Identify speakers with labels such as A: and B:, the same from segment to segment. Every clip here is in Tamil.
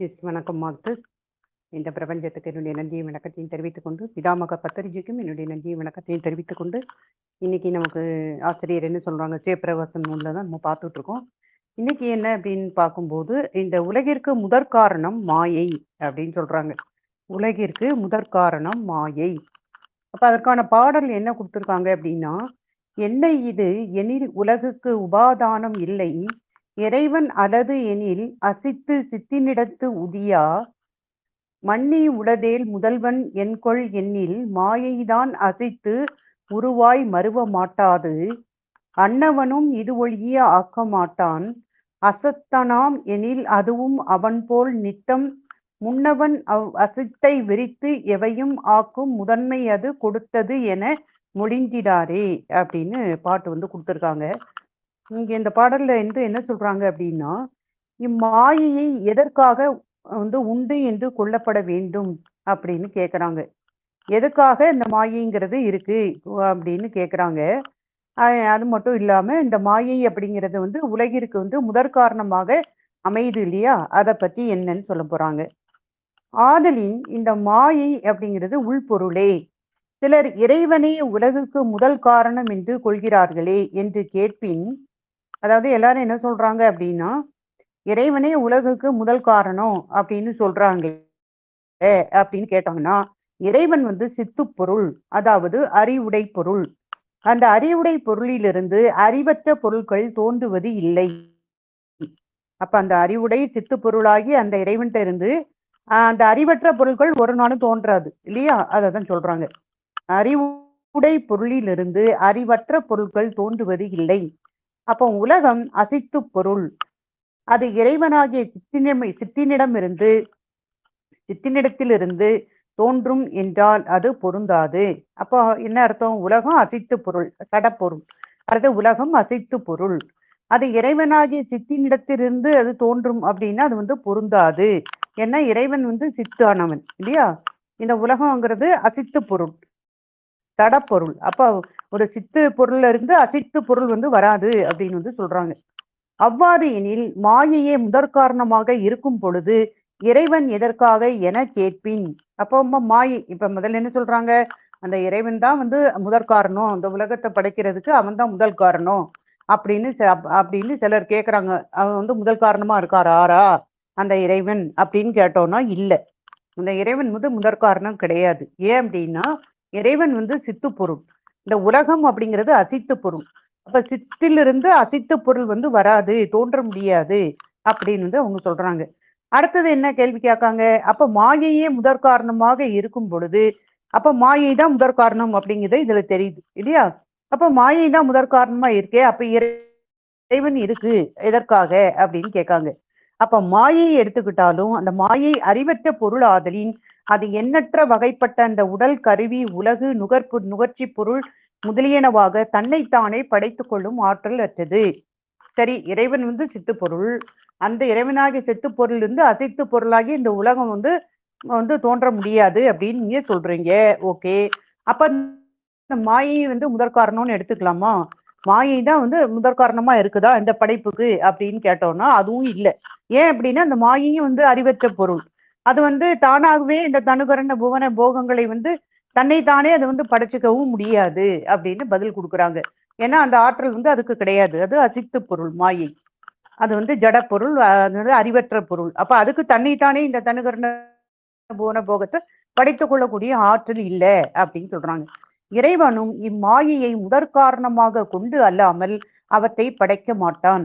A: எஸ் வணக்கம் மாத்து இந்த பிரபஞ்சத்துக்கு என்னுடைய நன்றியை வணக்கத்தையும் தெரிவித்துக் கொண்டு பிதாமக பத்தரிஜிக்கும் என்னுடைய நன்றியை வணக்கத்தையும் தெரிவித்துக் கொண்டு இன்னைக்கு நமக்கு ஆசிரியர் என்ன சொல்றாங்க சேப்பிரவாசன் நூலில் தான் நம்ம பார்த்துட்டு இருக்கோம். இன்னைக்கு என்ன அப்படின்னு பார்க்கும்போது இந்த உலகிற்கு முதற் காரணம் மாயை அப்படின்னு சொல்றாங்க. உலகிற்கு முதற் காரணம் மாயை. அப்ப அதற்கான பாடல் என்ன கொடுத்துருக்காங்க அப்படின்னா என்ன இது எனில் உலகுக்கு உபாதானம் இல்லை இறைவன் அலது எனில் அசித்து சித்தினிடத்து உதியா? மன்னி உளதேல் முதல்வன் என்கொள் எண்ணில் மாயைதான் அசைத்து உருவாய் மறுவ மாட்டாது. அன்னவனும் இது ஒழிய ஆக்க மாட்டான். அசத்தனாம் எனில் அதுவும் அவன் போல் நித்தம். முன்னவன் அவ் அசித்தை விரித்து எவையும் ஆக்கும் முதன்மை அது கொடுத்தது என மொழிந்திடாரே அப்படின்னு பாட்டு வந்து கொடுத்துருக்காங்க. இங்க இந்த பாடல்ல வந்து என்ன சொல்றாங்க அப்படின்னா இம்மாயையை எதற்காக வந்து உண்டு என்று கொல்லப்பட வேண்டும் அப்படின்னு கேக்குறாங்க. எதுக்காக இந்த மாயைங்கிறது இருக்கு அப்படின்னு கேக்குறாங்க. அது மட்டும் இல்லாம இந்த மாயை அப்படிங்கிறது வந்து உலகிற்கு வந்து முதற் காரணமாக அமையுது இல்லையா? அதை பத்தி என்னன்னு சொல்ல போறாங்க. ஆதலின் இந்த மாயை அப்படிங்கிறது உள்பொருளே. சிலர் இறைவனே உலகுக்கு முதல் காரணம் என்று கொள்கிறார்களே என்று கேட்பின் அதாவது எல்லாரும் என்ன சொல்றாங்க அப்படின்னா இறைவனே உலகுக்கு முதல் காரணம் அப்படின்னு சொல்றாங்க. அப்படின்னு கேட்டாங்கன்னா இறைவன் வந்து சித்து பொருள் அதாவது அறிவுடை பொருள். அந்த அறிவுடை பொருளிலிருந்து அறிவற்ற பொருட்கள் தோன்றுவது இல்லை. அப்ப அந்த அறிவுடை சித்து பொருளாகி அந்த இறைவன்கிட்ட இருந்து அந்த அறிவற்ற பொருட்கள் ஒரு நாளும் தோன்றாது இல்லையா? அதை தான் சொல்றாங்க. அறிவுடை பொருளிலிருந்து அறிவற்ற பொருட்கள் தோன்றுவது இல்லை. அப்போ உலகம் அசித்து பொருள். அது இறைவனாகிய சித்தினமை சித்தினிடம் இருந்து சித்தினிடத்திலிருந்து தோன்றும் என்றால் அது பொருந்தாது. அப்போ என்ன அர்த்தம்? உலகம் அசைத்து பொருள் சடப்பொருள் அது உலகம் அசைத்து பொருள். அது இறைவனாகிய சித்தினிடத்திலிருந்து அது தோன்றும் அப்படின்னா அது வந்து பொருந்தாது. ஏன்னா இறைவன் வந்து சித்தானவன் இல்லையா? இந்த உலகம்ங்கிறது அசித்து பொருள். தடப்பொருள். அப்போ ஒரு சித்து பொருள்ல இருந்து அசித்து பொருள் வந்து வராது அப்படின்னு வந்து சொல்றாங்க. அவ்வாறு எனில் மாயையே முதற்காரணமாக இருக்கும் பொழுது இறைவன் எதற்காக என கேட்பின். அப்போ மாயை இப்ப முதல்ல என்ன சொல்றாங்க? அந்த இறைவன் தான் வந்து முதற் காரணம் அந்த உலகத்தை படைக்கிறதுக்கு அவன் தான் முதல் காரணம் அப்படின்னு அப்படின்னு சிலர் கேட்குறாங்க அவன் வந்து முதல் காரணமா இருக்கார்? ஆரா அந்த இறைவன் அப்படின்னு கேட்டோம்னா இல்லை. அந்த இறைவன் வந்து முதற் காரணம் கிடையாது. ஏன் அப்படின்னா இறைவன் வந்து சித்து பொருள் இந்த உலகம் அப்படிங்கிறது அசித்து பொருள் அப்ப சித்திலிருந்து அசித்து பொருள் வந்து வராது தோன்ற முடியாது அப்படின்னு வந்து அவங்க சொல்றாங்க. அடுத்தது என்ன கேள்வி கேட்காங்க? அப்ப மாயையே முதற் காரணமாக இருக்கும் பொழுது அப்ப மாயை தான் முதற் காரணம் அப்படிங்கிறது இதுல தெரியுது இல்லையா? அப்ப மாயை தான் முதற் காரணமா இருக்கே அப்ப இறைவன் இருக்கு எதற்காக? அப்படின்னு கேட்காங்க. அப்ப மாயை எடுத்துக்கிட்டாலும் அந்த மாயை அறிவற்ற பொருள் ஆதலின் அது எண்ணற்ற வகைப்பட்ட அந்த உடல் கருவி உலகு நுகர்ப்பு நுகர்ச்சி பொருள் முதலியனவாக தன்னைத்தானே படைத்து கொள்ளும் ஆற்றல் அற்றது. சரி இறைவன் வந்து சித்து பொருள். அந்த இறைவனாகிய சித்து பொருள் இருந்து அசைத்து பொருளாகி இந்த உலகம் வந்து வந்து தோன்ற முடியாது அப்படின்னு நீங்க சொல்றீங்க. ஓகே. அப்ப இந்த மாயை வந்து முதற் காரணம்னு எடுத்துக்கலாமா? மாயை தான் வந்து முதற் காரணமா இருக்குதா? இந்த படைப்புக்கு அப்படின்னு கேட்டோம்னா அதுவும் இல்லை. ஏன் அப்படின்னா அந்த மாயையும் வந்து அறிவற்ற பொருள். அது வந்து தானாகவே இந்த தனுகரண புவன போகங்களை வந்து தன்னைத்தானே அது வந்து படைச்சிக்கவும் முடியாது அப்படின்னு பதில் கொடுக்குறாங்க. ஏன்னா அந்த ஆற்றல் வந்து அதுக்கு கிடையாது. அது அசித்து பொருள் மாயை. அது வந்து ஜட பொருள் அது வந்து அறிவற்ற பொருள். அப்ப அதுக்கு தன்னைத்தானே இந்த தனுகரண புவன போகத்தை படைத்துக் கொள்ளக்கூடிய ஆற்றல் இல்லை அப்படின்னு சொல்றாங்க. இறைவனும் இம்மாயையை முதற்காரணமாக கொண்டு அல்லாமல் அவற்றை படைக்க மாட்டான்.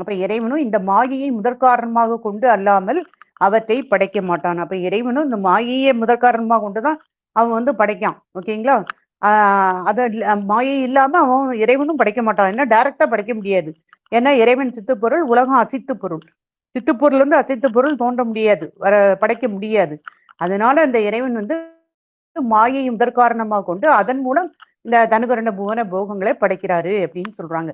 A: அப்ப இறைவனும் இந்த மாயையை முதற்காரணமாக கொண்டு அல்லாமல் அவற்றை படைக்க மாட்டான். அப்ப இறைவனும் இந்த மாயையே முதற் காரணமாக கொண்டுதான் அவன் வந்து படைக்கான். ஓகேங்களா? ஆஹ் அத மாயை இல்லாம அவன் இறைவனும் படைக்க மாட்டான். ஏன்னா டைரக்டா படைக்க முடியாது. ஏன்னா இறைவன் சித்துப்பொருள் உலகம் அசித்து பொருள். சித்து பொருள் வந்து அசித்து பொருள் தோன்ற முடியாது. வர படைக்க முடியாது. அதனால அந்த இறைவன் வந்து மாயை முதற்காரணமாக கொண்டு அதன் மூலம் இந்த தனுகரண புவன போகங்களை படைக்கிறாரு அப்படின்னு சொல்றாங்க.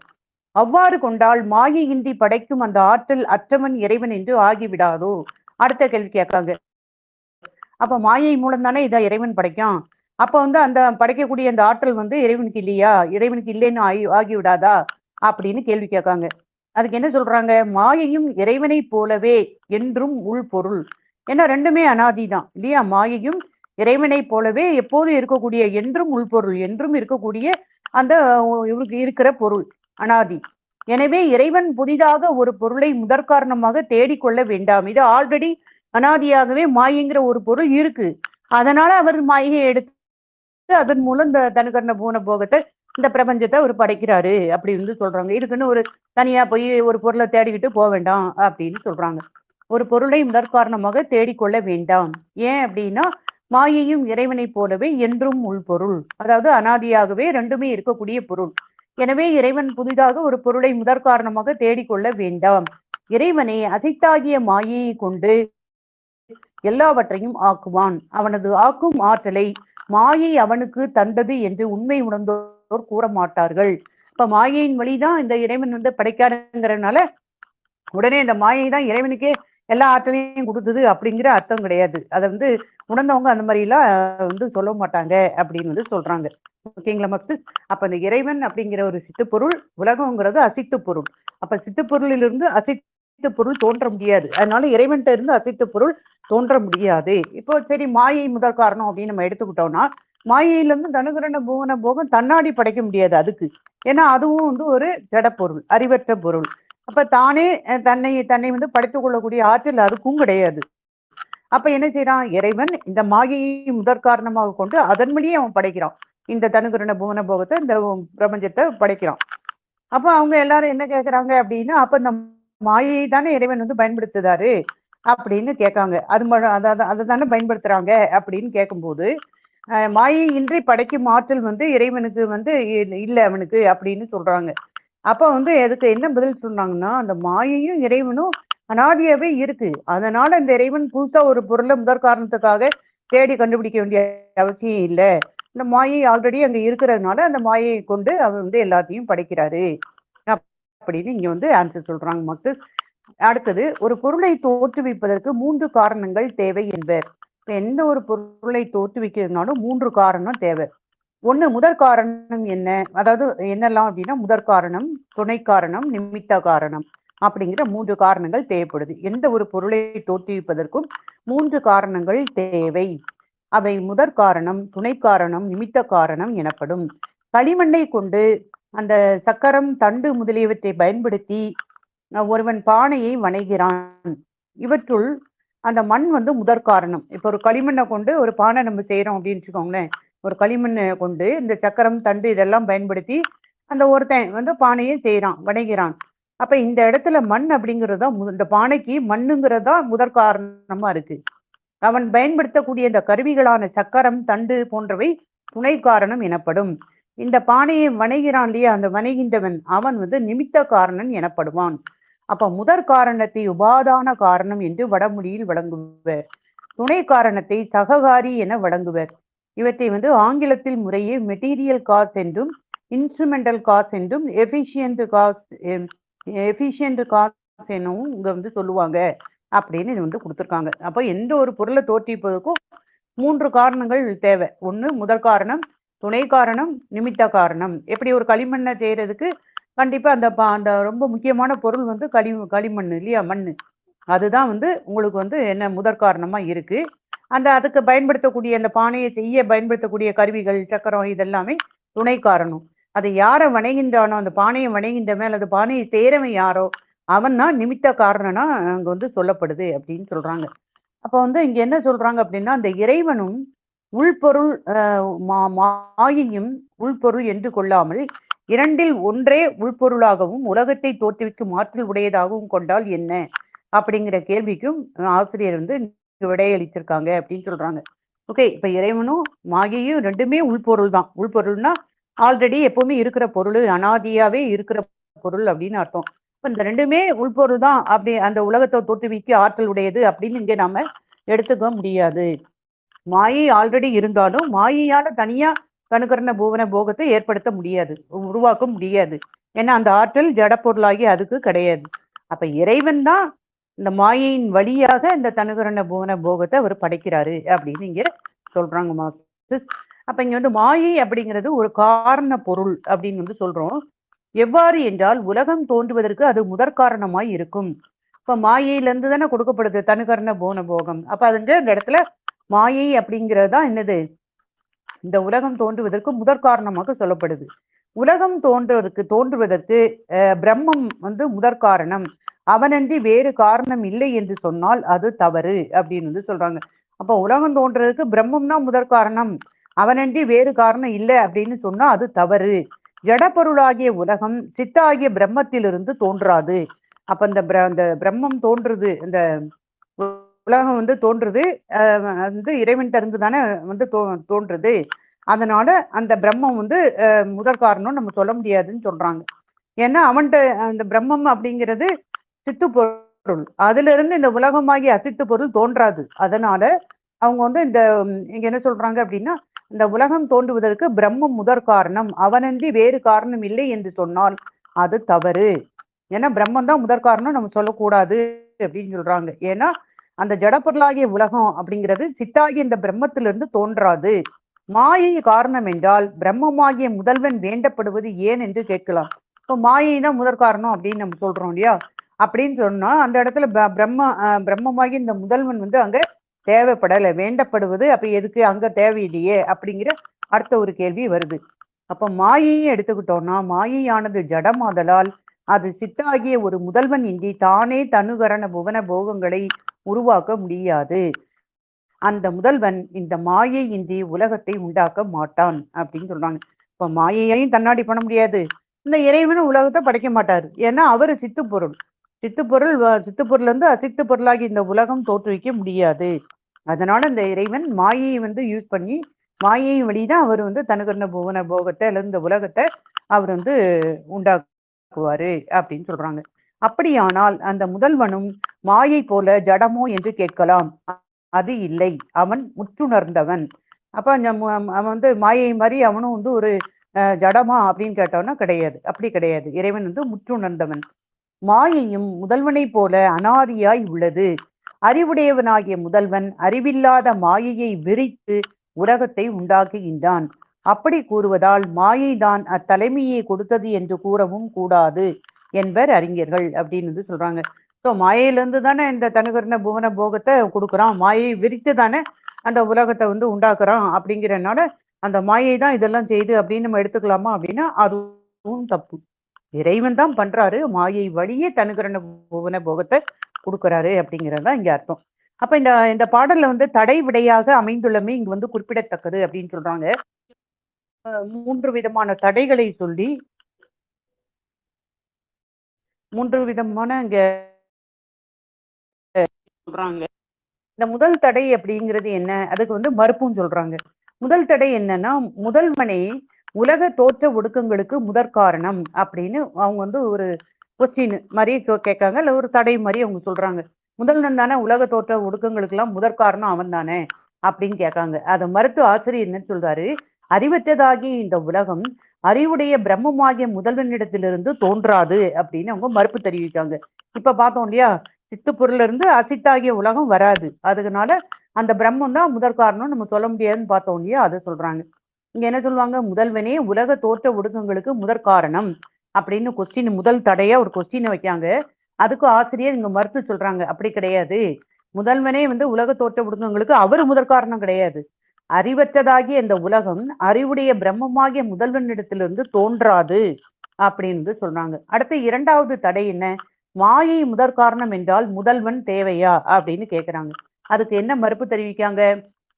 A: அவ்வாறு கொண்டால் மாயையின்றி படைக்கும் அந்த ஆற்றல் அற்றவன் இறைவன் என்று ஆகிவிடாதோ? அடுத்த கேள்வி கேட்காங்க. அப்ப மாயை மூலம் தானே இதை இறைவன் படைக்கும் அப்ப வந்து அந்த படைக்கக்கூடிய அந்த ஆற்றல் வந்து இறைவனுக்கு இல்லையா? இறைவனுக்கு இல்லைன்னு ஆகி ஆகிவிடாதா? அப்படின்னு கேள்வி கேட்காங்க. அதுக்கு என்ன சொல்றாங்க? மாயையும் இறைவனைப் போலவே என்றும் உள் பொருள். ஏன்னா ரெண்டுமே அனாதி தான் இல்லையா? மாயையும் இறைவனை போலவே எப்போதும் இருக்கக்கூடிய என்றும் உள்பொருள் என்றும் இருக்கக்கூடிய அந்த இவருக்கு இருக்கிற பொருள் அனாதி. எனவே இறைவன் புதிதாக ஒரு பொருளை முதற்காரணமாக தேடிக்கொள்ள வேண்டாம். இது ஆல்ரெடி அனாதியாகவே மாயைங்கிற ஒரு பொருள் இருக்கு. அதனால அவர் மாயையை எடுத்து அதன் மூலம் இந்த தனுகர்ண பூன போகத்தை இந்த பிரபஞ்சத்தை அவர் படைக்கிறாரு அப்படின்னு சொல்றாங்க. இதுக்குன்னு ஒரு தனியா போய் ஒரு பொருளை தேடிக்கிட்டு போக வேண்டாம் அப்படின்னு சொல்றாங்க. ஒரு பொருளை முதற்காரணமாக தேடிக்கொள்ள வேண்டாம். ஏன் அப்படின்னா மாயையும் இறைவனை போலவே என்றும் உள்பொருள் அதாவது அனாதியாகவே ரெண்டுமே இருக்கக்கூடிய பொருள். எனவே இறைவன் புதிதாக ஒரு பொருளை முதற்காரணமாக தேடிக்கொள்ள வேண்டாம். இறைவனை அசைத்தாகிய மாயையை கொண்டு எல்லாவற்றையும் ஆக்குவான். அவனது ஆக்கும் ஆற்றலை மாயை அவனுக்கு தந்தது என்று உண்மை உணர்ந்தோர் கூற மாட்டார்கள். இப்ப மாயையின் வழிதான் இந்த இறைவன் வந்து படைக்காருங்கிறனால உடனே இந்த மாயை தான் இறைவனுக்கே எல்லா ஆற்றலையும் கொடுத்தது அப்படிங்கிற அர்த்தம் கிடையாது. அதை வந்து உணர்ந்தவங்க அந்த மாதிரிலாம் வந்து சொல்ல மாட்டாங்க அப்படின்னு வந்து சொல்றாங்க. ஓகேங்களா மக்கள் அப்ப இந்த இறைவன் அப்படிங்கிற ஒரு சித்துப்பொருள் உலகம்ங்கிறது அசித்து பொருள் அப்ப சித்துப்பொருளிலிருந்து அசித்து பொருள் தோன்ற முடியாது. அதனால இறைவன்கிட்ட இருந்து அசித்து பொருள் தோன்ற முடியாது. இப்போ சரி மாயை முதல் காரணம் அப்படின்னு நம்ம எடுத்துக்கிட்டோம்னா மாயையிலிருந்து தனுகரண புவன போகம் தன்னாடி படைக்க முடியாது அதுக்கு. ஏன்னா அதுவும் வந்து ஒரு ஜடப்பொருள் அறிவற்ற பொருள். அப்ப தானே தன்னை தன்னை வந்து படைத்துக் கொள்ளக்கூடிய ஆற்றல் அதுக்கும் கிடையாது. அப்ப என்ன செய்யறான் இறைவன் இந்த மாயையை முதற் காரணமாக கொண்டு அதன் வழியே அவன் படைக்கிறான். இந்த தனுகரண புவன போகத்தை இந்த பிரபஞ்சத்தை படைக்கிறான் அப்ப அவங்க எல்லாரும் என்ன கேட்கறாங்க அப்படின்னா அப்ப இந்த மாயை தானே இறைவன் வந்து பயன்படுத்துதாரு அப்படின்னு கேட்காங்க. அது அதாவது அதை தானே பயன்படுத்துறாங்க அப்படின்னு கேட்கும்போது மாயை இன்றி படைக்கும் ஆற்றல் வந்து இறைவனுக்கு வந்து இ- இல்ல அவனுக்கு அப்படின்னு சொல்றாங்க. அப்ப வந்து அதுக்கு என்ன பதில் சொன்னாங்கன்னா அந்த மாயையும் இறைவனும் அனாதியாவே இருக்கு. அதனால இந்த இறைவன் புதுசா ஒரு பொருளை முதற் காரணத்துக்காக தேடி கண்டுபிடிக்க வேண்டிய அவசியம் இல்லை. இந்த மாயை ஆல்ரெடி அங்க இருக்கிறதுனால அந்த மாயையை கொண்டு அவர் வந்து எல்லாத்தையும் படைக்கிறாரு. அப்படின்னு இங்க வந்து ஆன்சர் சொல்றாங்க மக்கள். அடுத்தது ஒரு பொருளை தோற்றுவிப்பதற்கு மூன்று காரணங்கள் தேவை என்பர். எந்த ஒரு பொருளை தோற்றுவிக்கிறதுனாலும் மூன்று காரணம் தேவை. ஒண்ணு முதற் காரணம் என்ன? அதாவது என்னெல்லாம் அப்படின்னா முதற் காரணம் துணை காரணம் நிமித்த காரணம் அப்படிங்கிற மூன்று காரணங்கள் தேவைப்படுது. எந்த ஒரு பொருளை தோற்றுவிப்பதற்கும் மூன்று காரணங்கள் தேவை. அவை முதற் காரணம் துணை காரணம் நிமித்த காரணம் எனப்படும். களிமண்ணை கொண்டு அந்த சக்கரம் தண்டு முதலியவற்றை பயன்படுத்தி ஒருவன் பானையை வணைகிறான். இவற்றுள் அந்த மண் வந்து முதற் காரணம். இப்போ ஒரு களிமண்ணை கொண்டு ஒரு பானை நம்ம செய்யறோம் அப்படின்னு வச்சுக்கோங்களேன். ஒரு களிமண்ணை கொண்டு இந்த சக்கரம் தண்டு இதெல்லாம் பயன்படுத்தி அந்த ஒருத்தன் வந்து பானையை செய்யறான் வணைகிறான். அப்ப இந்த இடத்துல மண் அப்படிங்கிறது தான் மு- இந்த பானைக்கு மண்ணுங்கிறது தான் முதற் காரணமா இருக்கு. அவன் பயன்படுத்தக்கூடிய இந்த கருவிகளான சக்கரம் தண்டு போன்றவை துணை காரணம் எனப்படும். இந்த பானையை வணைகிறான் இல்லையா? அந்த வணைகின்றவன் அவன் வந்து நிமித்த காரணன் எனப்படுவான். அப்ப முதற் காரணத்தை உபாதான காரணம் என்று வடமொழியில் வழங்குவர் துணை காரணத்தை சககாரி என வழங்குவர். இவற்றை வந்து ஆங்கிலத்தில் முறையே மெட்டீரியல் காஸ் என்றும் இன்ஸ்ட்ருமெண்டல் காஸ் என்றும் எஃபிஷியன்ட் காஸ் எஃபிஷியன்ட் காஸ் எனவும் இங்க வந்து சொல்லுவாங்க. அப்படின்னு இது வந்து கொடுத்துருக்காங்க. அப்போ எந்த ஒரு பொருளை தோற்றிப்பதற்கும் மூன்று காரணங்கள் தேவை. ஒன்று முதல் காரணம் துணை காரணம் நிமித்த காரணம். எப்படி ஒரு களிமண்ணை செய்கிறதுக்கு கண்டிப்பாக அந்த பா- அந்த ரொம்ப முக்கியமான பொருள் வந்து களி களிமண் இல்லையா மண். அதுதான் வந்து உங்களுக்கு வந்து என்ன முதற் காரணமாக இருக்குது அந்த அதுக்கு பயன்படுத்தக்கூடிய அந்த பானையை செய்ய பயன்படுத்தக்கூடிய கருவிகள் சக்கரம் இதெல்லாமே துணை காரணம். அதை யாரை வணைகின்றானோ அந்த பானையை வணைகின்றவன் அல்லது பானையை செய்கிறவன் யாரோ அவன் தான் நிமித்த காரணனா அங்க வந்து சொல்லப்படுது அப்படின்னு சொல்றாங்க. அப்போ வந்து இங்க என்ன சொல்றாங்க அப்படின்னா அந்த இறைவனும் உள்பொருள் மா- மாயையும் உள்பொருள் என்று கொள்ளாமல் இரண்டில் ஒன்றே உள்பொருளாகவும் உலகத்தை தோற்றுவிக்கும் ஆற்றல் உடையதாகவும் கொண்டால் என்ன? அப்படிங்கிற கேள்விக்கும் ஆசிரியர் வந்து விடையளித்திருக்காங்க விடையளிச்சிருக்காங்க அப்படின்னு சொல்றாங்க. ஓகே இப்ப இறைவனும் மாயையும் ரெண்டுமே உள்பொருள் தான். உள்பொருள்னா ஆல்ரெடி எப்பவுமே இருக்கிற பொருள் அனாதியாவே இருக்கிற பொருள் அப்படின்னு அர்த்தம். இந்த ரெண்டுமே உள்பொருள் தான் அப்படி அந்த உலகத்தை தோற்றுவிக்க ஆற்றல் உடையது அப்படின்னு இங்கே நாம எடுத்துக்க முடியாது. மாயை ஆல்ரெடி இருந்தாலும் மாயையால தனியா கணுகரண பூவன போகத்தை ஏற்படுத்த முடியாது. உருவாக்க முடியாது. ஏன்னா அந்த ஆற்றல் ஜடப்பொருளாகி அதுக்கு கிடையாது. அப்ப இறைவன் தான் இந்த மாயையின் வழியாக இந்த தனுகரண பூவன போகத்தை அவர் படைக்கிறாரு அப்படின்னு இங்க சொல்றாங்க மாஸ்டர்ஸ் அப்ப இங்க வந்து மாயை அப்படிங்கிறது ஒரு காரண பொருள் அப்படின்னு வந்து சொல்றோம். எவ்வாறு என்றால் உலகம் தோன்றுவதற்கு அது முதற் காரணமாய் இருக்கும். இப்ப மாயையிலிருந்து தானே கொடுக்கப்படுது தனுகரண போன போகம். அப்ப அதுங்க இந்த இடத்துல மாயை அப்படிங்கிறது தான் என்னது? இந்த உலகம் தோன்றுவதற்கு முதற் காரணமாக சொல்லப்படுது. உலகம் தோன்றுவதற்கு தோன்றுவதற்கு பிரம்மம் வந்து முதற் காரணம் அவனன்றி வேறு காரணம் இல்லை என்று சொன்னால் அது தவறு அப்படின்னு வந்து சொல்றாங்க. அப்ப உலகம் தோன்றதுக்கு பிரம்மம் தான் முதற் காரணம் அவனன்றி வேறு காரணம் இல்லை அப்படின்னு சொன்னா அது தவறு. ஜடப்பொருளாகிய உலகம் சித்தாகிய பிரம்மத்திலிருந்து தோன்றாது. அப்ப இந்த பிர- பிரம்மம் தோன்றுது இந்த உலகம் வந்து தோன்றுது அஹ் வந்து இறைவன் இருந்து தானே வந்து தோ தோன்றுது. அதனால அந்த பிரம்மம் வந்து முதல் முதற் காரணம் நம்ம சொல்ல முடியாதுன்னு சொல்றாங்க. ஏன்னா அவன்கிட்ட அந்த பிரம்மம் அப்படிங்கிறது சித்து பொருள். அதுல இருந்து இந்த உலகமாகிய அசித்து பொருள் தோன்றாது. அதனால அவங்க வந்து இந்த இங்க என்ன சொல்றாங்க அப்படின்னா இந்த உலகம் தோன்றுவதற்கு பிரம்மம் முதற் காரணம். அவனன்றி வேறு காரணம் இல்லை என்று சொன்னால் அது தவறு. ஏன்னா பிரம்மம் தான் முதற் காரணம் நம்ம சொல்லக்கூடாது அப்படின்னு சொல்றாங்க. ஏன்னா அந்த ஜடப்பொருளாகிய உலகம் அப்படிங்கிறது சித்தாகிய இந்த பிரம்மத்திலிருந்து தோன்றாது. மாயை காரணம் என்றால் பிரம்மமாகிய முதல்வன் வேண்டப்படுவது ஏன் என்று கேட்கலாம். இப்போ மாயை தான் முதற் காரணம் அப்படின்னு நம்ம சொல்றோம் இல்லையா? அப்படின்னு சொன்னா அந்த இடத்துல ப- பிரம்ம பிரம்மமாகி இந்த முதல்வன் வந்து அங்க தேவைப்படலை வேண்டப்படுவது அப்ப எதுக்கு அங்க தேவையில்லையே அப்படிங்கிற அடுத்த ஒரு கேள்வி வருது. அப்ப மாயையை எடுத்துக்கிட்டோம்னா மாயையானது ஜடமாதலால் அது சித்தாகிய ஒரு முதல்வன் இன்றி தானே தனுகரண புவன போகங்களை உருவாக்க முடியாது. அந்த முதல்வன் இந்த மாயை இன்றி உலகத்தை உண்டாக்க மாட்டான் அப்படின்னு சொல்றாங்க. இப்ப மாயையையும் தன்னாடி பண்ண முடியாது. இந்த இறைவனும் உலகத்தை படைக்க மாட்டாரு. ஏன்னா அவரு சித்து பொருள் சித்து பொருள் சித்து பொருள் வந்து அசித்து பொருளாகி இந்த உலகம் தோற்றுவிக்க முடியாது. அதனால இந்த இறைவன் மாயையை வந்து யூஸ் பண்ணி மாயை வழிதான் அவர் வந்து தனுகர்ண புவன போகத்தை அல்லது இந்த உலகத்தை அவர் வந்து உண்டாக்குவாரு அப்படின்னு சொல்றாங்க. அப்படியானால் அந்த முதல்வனும் மாயை போல ஜடமோ என்று கேட்கலாம். அது இல்லை. அவன் முற்றுணர்ந்தவன். அப்ப அந்த அவன் வந்து மாயை மாதிரி அவனும் வந்து ஒரு ஜடமா அப்படின்னு கேட்டவனா கிடையாது. அப்படி கிடையாது. இறைவன் வந்து முற்றுணர்ந்தவன். மாயையும் முதல்வனைப் போல அனாதியாய் உள்ளது. அறிவுடையவனாகிய முதல்வன் அறிவில்லாத மாயையை விரித்து உலகத்தை உண்டாக்குகின்றான். அப்படி கூறுவதால் மாயைதான் அத்தலைமையை கொடுத்தது என்று கூறவும் கூடாது என்பர் அறிஞர்கள் அப்படின்னு வந்து சொல்றாங்க. ஸோ மாயையிலிருந்து தானே இந்த தனுகரண புவன போகத்தை கொடுக்குறான். மாயை விரித்து தானே அந்த உலகத்தை வந்து உண்டாக்குறான் அப்படிங்கிறனால அந்த மாயை தான் இதெல்லாம் செய்யுது அப்படின்னு நம்ம எடுத்துக்கலாமா அப்படின்னா அதுவும் தப்பு. இறைவன் தான் பண்றாரு மாயை வழியே தனுகரண புவன போகத்தை கொடுக்குறாரு அப்படிங்கிறது தான் இங்க அர்த்தம். அப்ப இந்த இந்த பாடல்ல வந்து தடை விடையாக அமைந்துள்ளமே இங்கு வந்து குறிப்பிடத்தக்கது அப்படின்னு சொல்றாங்க. மூன்று விதமான தடைகளை சொல்லி மூன்று விதமான இங்க சொல்றாங்க. இந்த முதல் தடை அப்படிங்கிறது என்ன? அதுக்கு வந்து மறுப்பும் சொல்றாங்க. முதல் தடை என்னன்னா முதல்வனே உலக தோற்ற ஒடுக்கங்களுக்கு முதற் காரணம் அப்படின்னு அவங்க வந்து ஒரு கொஸ்டின் மாதிரி கேட்காங்க. இல்ல ஒரு தடை மாதிரி அவங்க சொல்றாங்க. முதல்வன் தானே உலக தோற்ற ஒடுக்கங்களுக்கெல்லாம் முதற் காரணம் அவன் தானே அப்படின்னு கேட்காங்க. அதை மறுத்து ஆசிரியர் என்ன சொல்றாரு? அறிவற்றதாகிய இந்த உலகம் அறிவுடைய பிரம்மமாகிய முதல்வனிடத்திலிருந்து தோன்றாது அப்படின்னு அவங்க மறுப்பு தெரிவிக்காங்க. இப்ப பார்த்தோம் இல்லையா? சித்துப்பொருள்ல இருந்து அசித்தாகிய உலகம் வராது. அதனால அந்த பிரம்மம் தான் முதற் காரணம் நம்ம சொல்ல முடியாதுன்னு பார்த்தோம் இல்லையா? அதை சொல்றாங்க. இங்க என்ன சொல்லுவாங்க? முதல்வனே உலக தோற்ற ஒடுக்கங்களுக்கு முதற் காரணம். அப்படின்னு கொஸ்டின் முதல் தடையா ஒரு கொஸ்டினை வைக்காங்க அதுக்கு ஆசிரியர் இங்க மறுத்து சொல்றாங்க. அப்படி கிடையாது. முதல்வனே வந்து உலக தோற்ற விடுங்கங்களுக்கு அவர் முதற் காரணம் கிடையாது. அறிவற்றதாகிய இந்த உலகம் அறிவுடைய பிரம்மமாகிய முதல்வனிடத்திலிருந்து தோன்றாது அப்படின்னு வந்து சொல்றாங்க. அடுத்து இரண்டாவது தடை என்ன? மாயை முதற் காரணம் என்றால் முதல்வன் தேவையா? அப்படின்னு கேட்கிறாங்க அதுக்கு என்ன மறுப்பு தெரிவிக்காங்க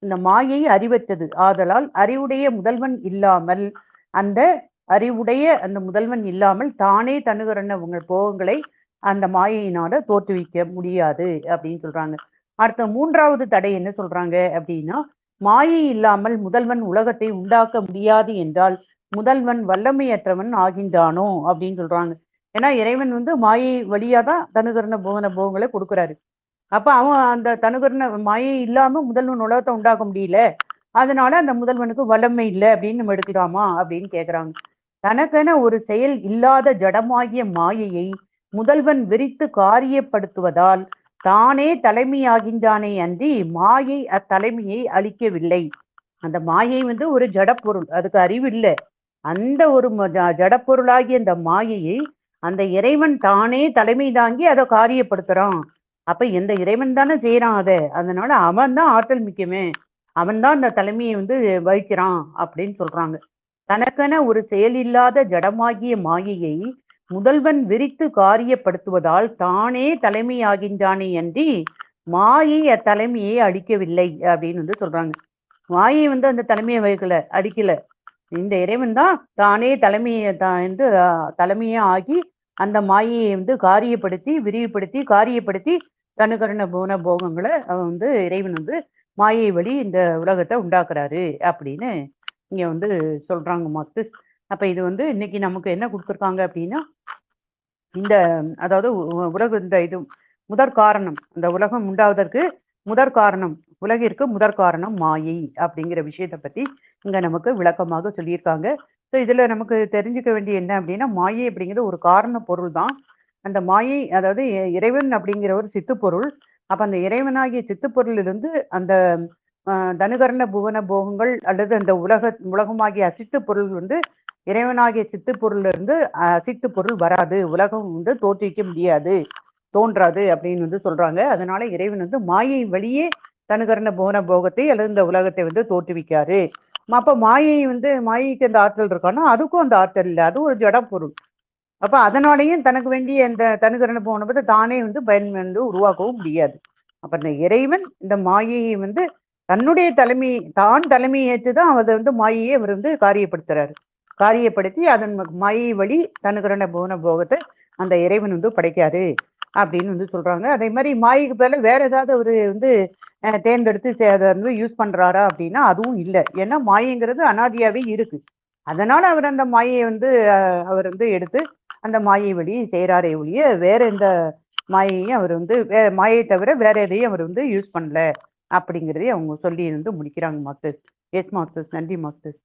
A: இந்த மாயை அறிவற்றது. ஆதலால் அறிவுடைய முதல்வன் இல்லாமல் அந்த அறிவுடைய அந்த முதல்வன் இல்லாமல் தானே தனுகரண உங்கள் போகங்களை அந்த மாயையினால தோற்றுவிக்க முடியாது அப்படின்னு சொல்றாங்க. அடுத்த மூன்றாவது தடை என்ன சொல்றாங்க அப்படின்னா மாயை இல்லாமல் முதல்வன் உலகத்தை உண்டாக்க முடியாது என்றால் முதல்வன் வல்லமையற்றவன் ஆகின்றானோ அப்படின்னு சொல்றாங்க. ஏன்னா இறைவன் வந்து மாயை வழியா தான் தனுகரண போகன போகங்களை கொடுக்குறாரு. அப்ப அவன் அந்த தனுகரண மாயை இல்லாம முதல்வன் உலகத்தை உண்டாக்க முடியல. அதனால அந்த முதல்வனுக்கு வல்லமை இல்லை அப்படின்னு நம்ம எடுக்கலாமா அப்படின்னு கேக்குறாங்க. தனக்கென ஒரு செயல் இல்லாத ஜடமாகிய மாயையை முதல்வன் விரித்து காரியப்படுத்துவதால் தானே தலைமையாகின்றானே அன்றி மாயை அத்தலைமையை அளிக்கவில்லை. அந்த மாயை வந்து ஒரு ஜடப்பொருள் அதுக்கு அறிவு இல்லை அந்த ஒரு ம- ஜ- ஜடப்பொருளாகிய அந்த மாயையை அந்த இறைவன் தானே தலைமை தாங்கி அதை காரியப்படுத்துறான். அப்ப எந்த இறைவன் தானே செய்யறான் அதை? அதனால அவன் தான் ஆற்றல் மிக்கமே அவன் தான் அந்த தலைமையை வந்து வகிக்கிறான் அப்படின்னு சொல்றாங்க. தனக்கென ஒரு செயலில்லாத ஜடமாகிய மாயையை முதல்வன் விரித்து காரியப்படுத்துவதால் தானே தலைமையாகின்றானே அன்றி மாயை அத்தலைமையை அடிக்கவில்லை அப்படின்னு வந்து சொல்றாங்க. மாயை வந்து அந்த தலைமையை வகிக்கல அடிக்கல. இந்த இறைவன் தான் தானே தலைமையை தான் வந்து தலைமையே ஆகி அந்த மாயையை வந்து காரியப்படுத்தி விரிவுபடுத்தி காரியப்படுத்தி தனுகரண போன போகங்களை அவன் வந்து இறைவன் வந்து மாயை வழி இந்த உலகத்தை உண்டாக்குறாரு அப்படின்னு இங்கே வந்து சொல்கிறாங்க மாஸ்டர். அப்போ இது வந்து இன்னைக்கு நமக்கு என்ன கொடுத்துருக்காங்க அப்படின்னா இந்த அதாவது உலக இந்த இது முதற் காரணம் இந்த உலகம் உண்டாவதற்கு முதற் காரணம் உலகிற்கு முதற் காரணம் மாயை அப்படிங்கிற விஷயத்தை பற்றி இங்கே நமக்கு விளக்கமாக சொல்லியிருக்காங்க. ஸோ இதில் நமக்கு தெரிஞ்சுக்க வேண்டிய என்ன அப்படின்னா மாயை அப்படிங்கிறது ஒரு காரண பொருள் தான். அந்த மாயை அதாவது இறைவன் அப்படிங்கிற ஒரு சித்துப்பொருள். அப்போ அந்த இறைவனாகிய சித்துப்பொருளிலிருந்து அந்த தனுகரண புவன போகங்கள் அல்லது அந்த உலக உலகமாகிய அசித்து பொருள் வந்து இறைவனாகிய சித்து பொருள்ல இருந்து அசித்து பொருள் வராது. உலகம் வந்து தோற்றுவிக்க முடியாது தோன்றாது அப்படின்னு வந்து சொல்றாங்க. அதனால இறைவன் வந்து மாயை வழியே தனுகரண புவன போகத்தை அல்லது இந்த உலகத்தை வந்து தோற்றுவிக்காரு. அப்ப மாயை வந்து மாயைக்கு அந்த ஆற்றல் இருக்கான்னா அதுக்கும் அந்த ஆற்றல் இல்லை. அது ஒரு ஜட பொருள். அப்ப அதனாலேயும் தனக்கு வேண்டிய அந்த தனுகரண போனபோது தானே வந்து பயன் வந்து உருவாக்கவும் முடியாது. அப்ப இந்த இறைவன் இந்த மாயையை வந்து தன்னுடைய தலைமை தான் தலைமை ஏற்றுதான் அதை வந்து மாயையை அவர் வந்து காரியப்படுத்துறாரு. காரியப்படுத்தி அதன் மாயை வழி தனுகரண போன போகத்தை அந்த இறைவன் வந்து படைக்காரு அப்படின்னு வந்து சொல்றாங்க. அதே மாதிரி மாயைக்கு பதிலா வேற ஏதாவது அவர் வந்து தேர்ந்தெடுத்து அதை வந்து யூஸ் பண்றாரா அப்படின்னா அதுவும் இல்லை. ஏன்னா மாயைங்கிறது அனாதியாவே இருக்கு. அதனால அவர் அந்த மாயையை வந்து அவர் வந்து எடுத்து அந்த மாயை வழி செய்கிறாரே ஒழிய வேற எந்த மாயையும் அவர் வந்து வே மாயை தவிர வேற எதையும் அவர் வந்து யூஸ் பண்ணல. அப்படிங்கிறதே அவங்க சொல்லி இருந்து முடிக்கிறாங்க மாஸ்டர்ஸ். எஸ் மாஸ்டர்ஸ் நன்றி மாஸ்டர்ஸ்.